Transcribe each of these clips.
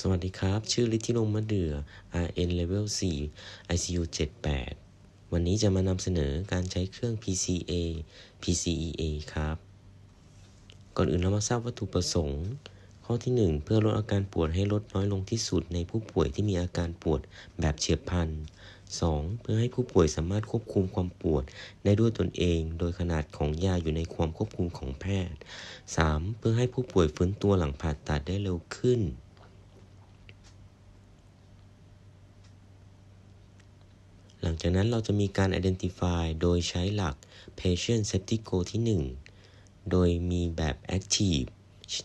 สวัสดีครับ ชื่อฤทธิลงมะเดือ RN Level 4 ICU 78 วันนี้จะมานำเสนอการใช้เครื่อง PCA PCEA ครับ ก่อนอื่นเรามาทราบวัตถุประสงค์ ข้อที่ 1 เพื่อลดอาการปวดให้ลดน้อยลงที่สุดในผู้ป่วยที่มีอาการปวดแบบเฉียบพลัน 2. เพื่อให้ผู้ป่วยสามารถควบคุมความปวดได้ด้วยตนเอง โดยขนาดของยาอยู่ในความควบคุมของแพทย์ 3. เพื่อให้ผู้ป่วยฟื้นตัวหลังผ่าตัดได้เร็วขึ้น หลังจากนั้นเราจะมีการ identify โดยใช้หลัก patient safety goal ที่ 1 โดยมีแบบ active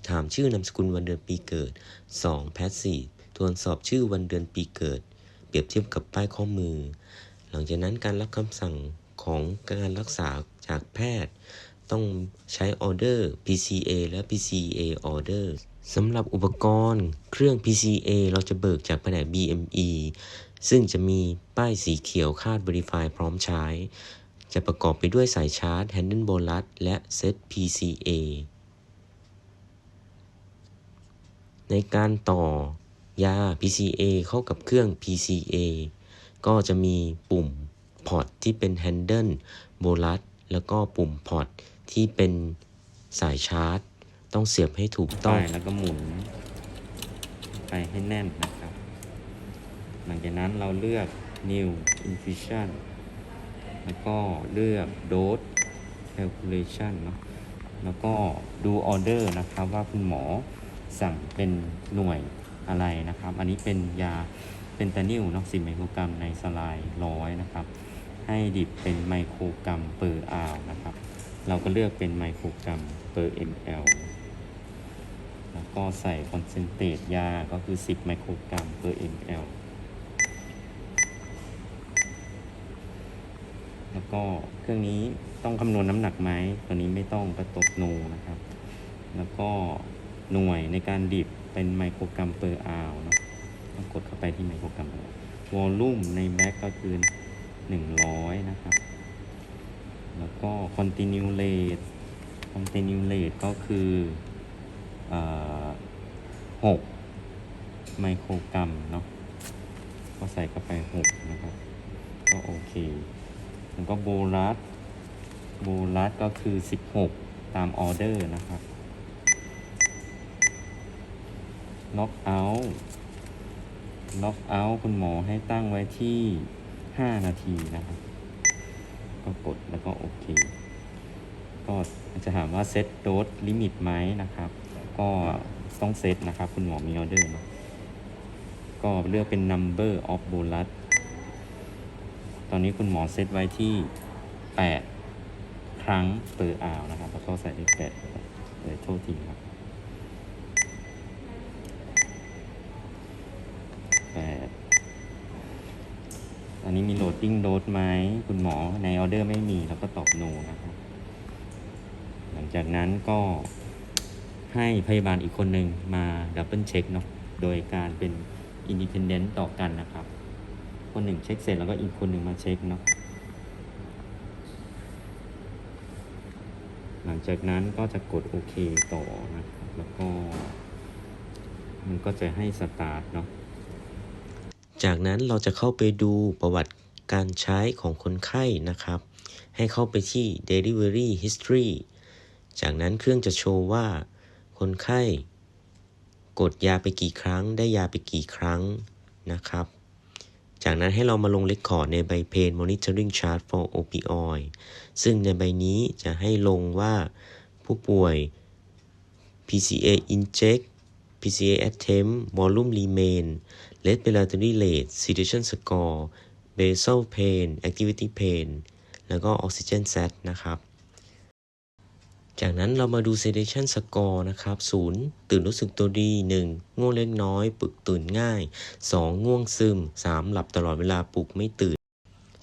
ถามชื่อนามสกุลวันเดือนปีเกิด 2. passive ทวนสอบชื่อวันเดือนปีเกิด เปรียบเทียบกับป้ายข้อมือ หลังจากนั้นการรับคำสั่งของการรักษาจากแพทย์ ต้องใช้ order PCA และ PCA order สำหรับอุปกรณ์เครื่อง PCA เราจะเบิกจากแผนก BME ซึ่งจะมีป้ายสีเขียวคาด Verify พร้อมใช้ จะประกอบไปด้วยสายชาร์จ Handle Bolus และเซต PCA ในการต่อยา PCA เข้ากับเครื่อง PCA ก็จะมีปุ่มพอร์ตที่เป็น Handle Bolus แล้วก็ปุ่มพอร์ตที่เป็นสายชาร์จ ต้องเสียบให้ถูกต้อง แล้วก็หมุน ไปให้แน่นนะ หลังจากนั้นเราเลือก new infusion แล้วก็เลือก dose calculation เนอะแล้วก็ดู order นะครับว่าคุณหมอสั่งเป็นหน่วยอะไรนะครับ อันนี้เป็นยาเป็นตานิลเนาะ10ไมโครกรัมในสลายร้อยนะครับ ให้ดิบเป็นไมโครกรัมเปอร์อาวนะครับ เราก็เลือกเป็นไมโครกรัมเปอร์ ml แล้วก็ใส่คอนเซนเทรตยาก็คือ 10 ไมโครกรัม per ml ก็เครื่องนี้ต้องคำนวณน้ำหนักไหมตัวนี้ไม่ต้องกระตกโนนะครับ แล้วก็หน่วยในการดิบเป็นไมโครกรัม per hour เนอะต้องกดเข้าไปที่ไมโครกรัมวอลลุ่มในแบ็กก็คือ 100 นะครับ แล้วก็ continue rate continue rate ก็คือหกไมโครกรัมเนาะก็ใส่เข้าไปหกนะครับ ก็โอเค แล้วก็โบลัสโบลัสก็คือ 16 ตามออเดอร์นะครับล็อกเอาท์ล็อกเอาท์คุณหมอให้ตั้งไว้ที่ 5 นาทีนะครับ ก็กดแล้วก็โอเค ก็จะถามว่าเซตโดสลิมิตไหมนะครับ ก็ต้องเซตนะครับ คุณหมอมีออเดอร์เนาะก็เลือกเป็น number of bolus ตอนนี้คุณหมอเซตไว้ที่ 8 ครั้งเปอร์อาวนะครับ แล้วก็ใส่เลขแปดเลยโทษทีครับแปดอันนี้มีโหลดดิ้งโดสไหมคุณหมอในออเดอร์ไม่มีแล้วก็ตอบโนนะครับ หลังจากนั้นก็ให้พยาบาลอีกคนหนึ่งมาดับเบิลเช็คเนาะโดยการเป็นอินดิพ n เดนต์ต่อกันนะครับ คนหนึ่งเช็คเสร็จแล้วก็อีกคนหนึ่งมาเช็คเนาะหลังจากนั้นก็จะกดโอเคต่อนะครับแล้วก็ มันก็จะให้สตาร์ทเนาะจากนั้นเราจะเข้าไปดูประวัติการใช้ของคนไข้นะครับ ให้เข้าไปที่ delivery history จากนั้นเครื่องจะโชว์ว่า คนไข้ กดยาไปกี่ครั้ง ได้ยาไปกี่ครั้งนะครับ จากนั้นให้เรามาลงเลคคอร์ดในใบ Pain Monitoring Chart for Opioid ซึ่งในใบนี้จะให้ลงว่าผู้ป่วย PCA inject PCA attempt volume remain respiratory rate sedation score basal pain activity pain แล้วก็ oxygen sat นะครับ จากนั้นเรามาดู sedation score นะครับ 0 ตื่นรู้สึกตัวดี 1 ง่วงเล็กน้อย ปลุกตื่นง่าย 2 ง่วงซึม 3 หลับตลอดเวลาปลุกไม่ตื่น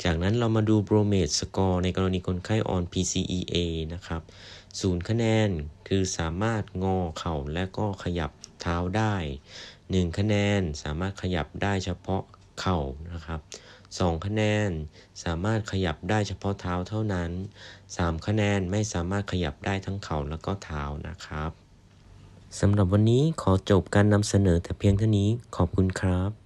จากนั้นเรามาดู bromate score ในกรณีคนไข้ on PCEA นะครับ 0 คะแนนคือสามารถงอเข่าและก็ขยับเท้าได้ 1 คะแนนสามารถขยับได้เฉพาะเข่านะครับ 2 คะแนน สามารถขยับได้เฉพาะเท้าเท่านั้น 3 คะแนนไม่สามารถขยับได้ทั้งเข่าแล้วก็เท้านะครับสำหรับวันนี้ขอจบการนำเสนอแต่เพียงเท่านี้ขอบคุณครับ